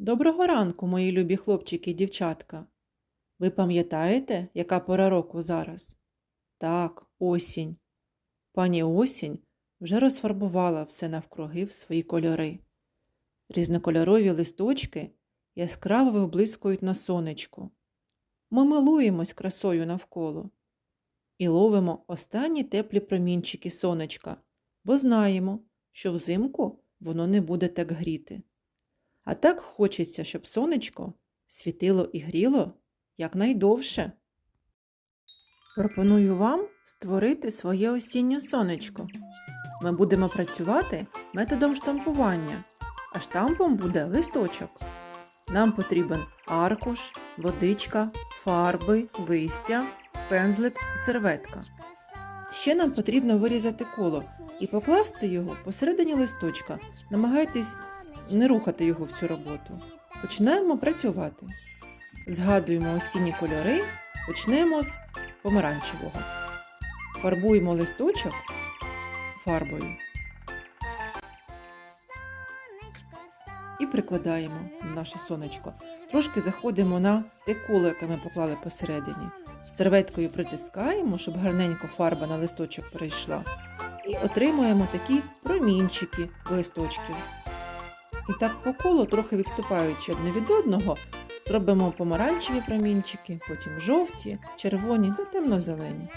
Доброго ранку, мої любі хлопчики і дівчатка. Ви пам'ятаєте, яка пора року зараз? Так, осінь. Пані осінь вже розфарбувала все навкруги в свої кольори. Різнокольорові листочки яскраво виблискують на сонечку. Ми милуємось красою навколо і ловимо останні теплі промінчики сонечка, бо знаємо, що взимку воно не буде так гріти. А так хочеться, щоб сонечко світило і гріло якнайдовше. Пропоную вам створити своє осіннє сонечко. Ми будемо працювати методом штампування, а штампом буде листочок. Нам потрібен аркуш, водичка, фарби, листя, пензлик серветка. Ще нам потрібно вирізати коло і покласти його посередині листочка. Намагайтесь не рухати його всю роботу. Починаємо працювати. Згадуємо осінні кольори, почнемо з помаранчевого. Фарбуємо листочок фарбою і прикладаємо наше сонечко. Трошки заходимо на те коло, яке ми поклали посередині. Серветкою притискаємо, щоб гарненько фарба на листочок перейшла. І отримуємо такі промінчики листочків. І так по колу, трохи відступаючи одне від одного, зробимо помаранчеві промінчики, потім жовті, червоні та темно-зелені.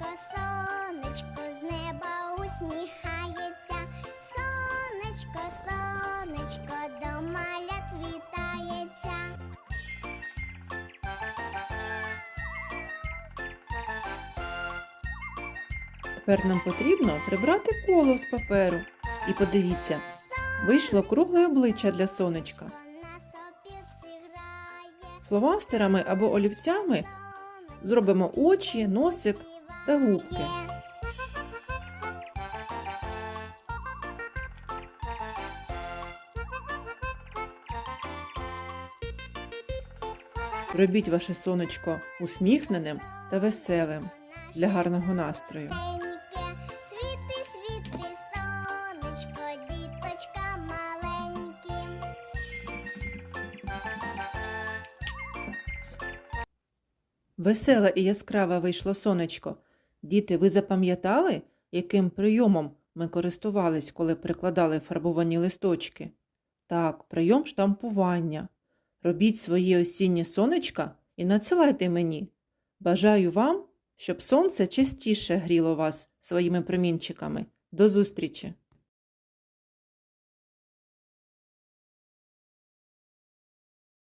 Сонечко, сонечко, з неба усміхається. Сонечко, сонечко, до малят вітається. Тепер нам потрібно прибрати коло з паперу. І подивіться, вийшло кругле обличчя для сонечка. Фломастерами або олівцями зробимо очі, носик та губки. Робіть ваше сонечко усміхненим та веселим для гарного настрою. Веселе і яскраве вийшло сонечко. Діти, ви запам'ятали, яким прийомом ми користувались, коли прикладали фарбовані листочки? Так, прийом штампування. Робіть свої осінні сонечка і надсилайте мені. Бажаю вам, щоб сонце частіше гріло вас своїми промінчиками. До зустрічі!